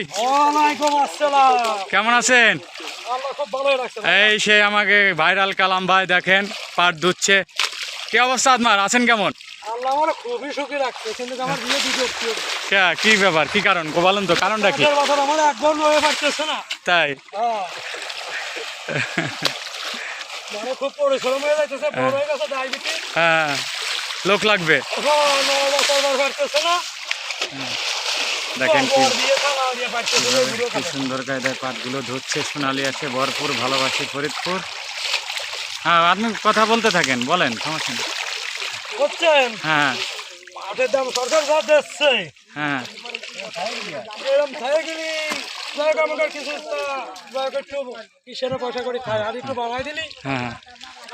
ভাই। কেমন আছেন? এই সে আমাকে ভাইরাল কালাম ভাই দেখেন পাট ধুচ্ছে। কি অবস্থা আপনার? আছেন কেমন? কে, ব্যাপার কি কারণ? বলেন তো কারণটা কি? তাই? হ্যাঁ। মানে হয়ে হয়ে। হ্যাঁ লোক লাগবে। না। দেখেন কি সুন্দর কায়দায় পাটগুলো ধুচ্ছে সোনালি আছে ভরপুর ভালোবাসি ফরিদপুর। হ্যাঁ আপনি কথা বলতে থাকেন বলেন সমস্যা নেই। হ্যাঁ। মাঠের দাম সরকার যা দিচ্ছে। হ্যাঁ। এরকম থাকে গেলি কিছু একটু কিসের পয়সা করে খাই আর একটু বাড়াই দিলি। হ্যাঁ।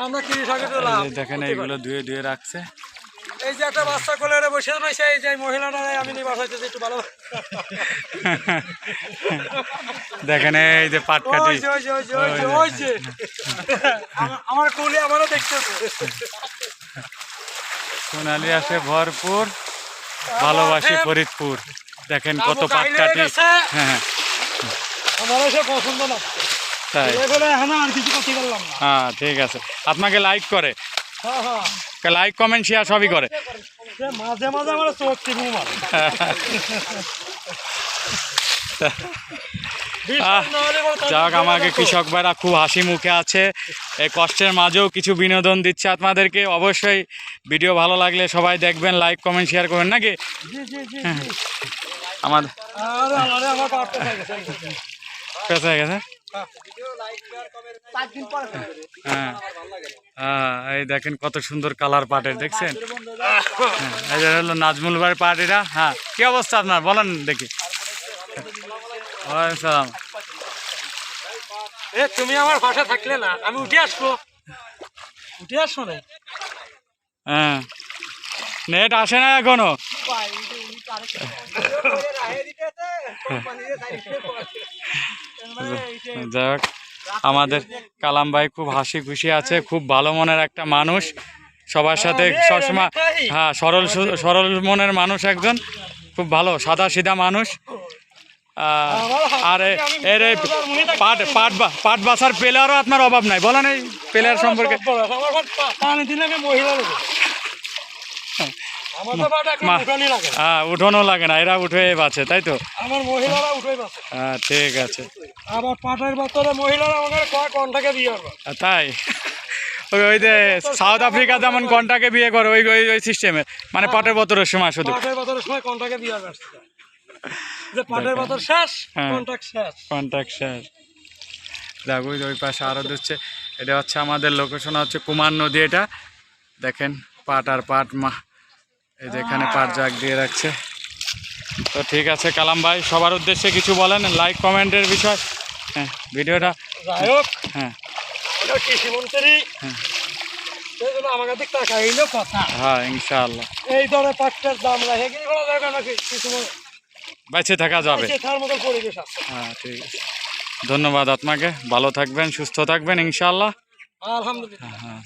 আমরা তিরিশ লাভ দেখেন এইগুলো ধুয়ে ধুয়ে রাখছে। এই যে একটা বাচ্চা কোলে বসে রয়েছে এই যে মহিলাটা আমি নিয়ে বাসাইতেছি একটু ভালো দেখেন এই যে পাট কাটি আমার কোলে আমারও দেখতেছে সোনালি আসে ভরপুর ভালোবাসি ফরিদপুর। দেখেন কত পাট কাটি হ্যাঁ হ্যাঁ, পছন্দ তাই। না। হ্যাঁ ঠিক আছে। আপনাকে লাইক করে। হ্যাঁ হ্যাঁ লাইক কমেন্ট শেয়ার সবই করে। মাঝে মাঝে আমার চোখ টিপু মারে। যাক আমাকে কৃষক ভাইরা খুব হাসি মুখে আছে। এই কষ্টের মাঝেও কিছু বিনোদন দিচ্ছে আপনাদেরকে। অবশ্যই ভিডিও ভালো লাগলে সবাই দেখবেন লাইক কমেন্ট শেয়ার করবেন নাকি? হ্যাঁ। জি। আমাদের গেছে। হয়ে গেছে পাঁচ দিন পরে হ্যাঁ। হ্যাঁ এই দেখেন কত সুন্দর কালার পাটের দেখছেন? হ্যাঁ, এই যে হলো নাজমুল ভাইয়ের পাট এটা হ্যাঁ। কি অবস্থা আপনার? বলেন দেখি। ওয়ালাইকুম সালাম। এ তুমি আমার পাশে থাকলে না আমি উঠে আসব। উঠে আসব না? হ্যাঁ। নেট আসে না এখনও। যাক আমাদের কালাম ভাই খুব হাসি খুশি আছে খুব ভালো মনের একটা মানুষ। সবার সাথে সবসময় হ্যাঁ সরল সরল মনের মানুষ একজন খুব ভালো সাদা সিধা মানুষ আর এ- এর পাট পাট পাট বাসার প্লেয়ারও আপনার অভাব নাই বলেন এই প্লেয়ার সম্পর্কে। হ্যাঁ। উঠোনও লাগে না এরা উঠে বাঁচে তাই তো? হ্যাঁ ঠিক আছে। আবার পাটের বছরে মহিলারা আমাকে কয় কন্টাকে বিয়ে করবে? তাই? ওই ওই যে সাউথ আফ্রিকা যেমন কন্টাকে বিয়ে করে ওই ওই ওই সিস্টেমে মানে পাটের বতরের সময় শুধু। পাটের বছরের সময় কন্টাকে বিয়ে করছে যে পাটের বছর শেষ হ্যাঁ। কন্টাক্ট শেষ। কন্ট্যাক্ট শেষ। দেখ ওই ওই পাশে আরও দিচ্ছে। এটা হচ্ছে আমাদের লোকেশন হচ্ছে কুমার নদী এটা। দেখেন পাট আর পাট মা। এই যে এখানে পাট জাগ দিয়ে রাখছে। তো ঠিক আছে কালাম ভাই সবার উদ্দেশ্যে কিছু বলেন লাইক কমেন্টের বিষয়। হ্যাঁ ভিডিওটা যাই হোক হ্যাঁ। কৃষিমন্ত্রী হ্যাঁ। হ্যাঁ বেঁচে থাকা যাবে। হ্যাঁ ঠিক আছে। ধন্যবাদ আপনাকে। ভালো থাকবেন সুস্থ থাকবেন ইনশাল্লাহ আলহামদুলিল্লাহ। হ্যাঁ